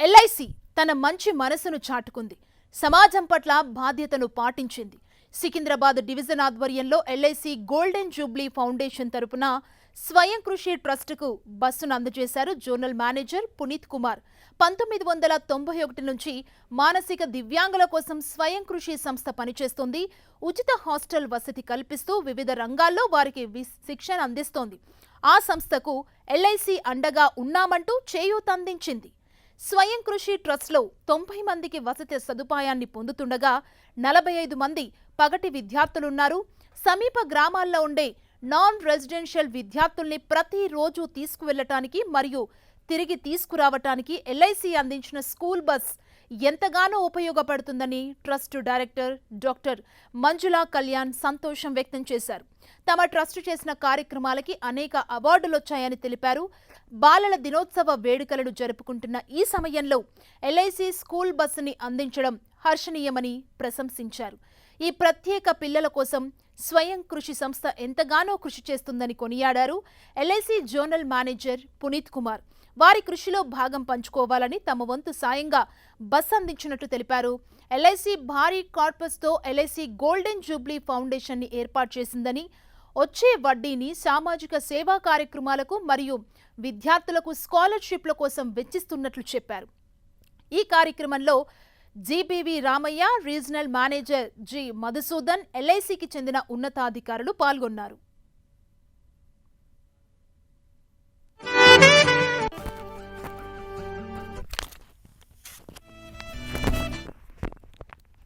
LIC తన మంచి మనసును చాటుకుంది. సమాజం పట్ల బాధ్యతను పాటించింది. సికింద్రాబాద్ డివిజన్ ఆధ్వర్యంలో ఎల్ఐసి గోల్డెన్ జూబ్లీ ఫౌండేషన్ తరపున స్వయం కృషి ట్రస్టుకు బస్సును అందజేశారు జోనల్ మేనేజర్ పునీత్ కుమార్. పంతొమ్మిది వందల తొంభై ఒకటి నుంచి మానసిక దివ్యాంగుల కోసం స్వయం కృషి సంస్థ పనిచేస్తోంది. ఉచిత హాస్టల్ వసతి కల్పిస్తూ వివిధ రంగాల్లో వారికి శిక్షణ అందిస్తోంది. ఆ సంస్థకు ఎల్ఐసి అండగా ఉన్నామంటూ చేయూతందించింది స్వయం కృషి ట్రస్ట్లో తొంభై మందికి వసతి సదుపాయాన్ని పొందుతుండగా నలభై ఐదు మంది పగటి విద్యార్థులున్నారు. సమీప గ్రామాల్లో ఉండే నాన్ రెసిడెన్షియల్ విద్యార్థుల్ని ప్రతిరోజు తీసుకువెళ్ళటానికి మరియు తిరిగి తీసుకురావటానికి ఎల్ఐసి అందించిన స్కూల్ బస్ ఎంతగానో ఉపయోగపడుతుందని trust director doctor Manjula Kalyan సంతోషం వ్యక్తం చేశారు. తమ ట్రస్ట్ చేసిన కార్యక్రమాలకి అనేక అవార్డులు వచ్చాయని తెలిపారు. బాలల దినోత్సవ వేడుకలను జరుపుకుంటున్న ఈ సమయంలో ఎల్ఐసి స్కూల్ బస్సుని అందించడం హర్షణీయమని ప్రశంసించారు. ఈ ప్రత్యేక పిల్లల కోసం స్వయం కృషి సంస్థ ఎంతగానో కృషి చేస్తుందని కొనియాడారు LIC zonal manager Puneet Kumar. వారి కృషిలో భాగం పంచుకోవాలని తమ వంతు సాయంగా బస్ అందించినట్టు తెలిపారు. ఎల్ఐసి భారీ కార్పస్తో ఎల్ఐసి గోల్డెన్ జూబ్లీ ఫౌండేషన్ని ఏర్పాటు చేసిందని వచ్చే వడ్డీని సామాజిక సేవా కార్యక్రమాలకు మరియు విద్యార్థులకు స్కాలర్షిప్ల కోసం వెచ్చిస్తున్నట్లు చెప్పారు. ఈ కార్యక్రమంలో GBV Ramaiah regional manager G Madhusudan ఎల్ఐసికి చెందిన ఉన్నతాధికారులు పాల్గొన్నారు.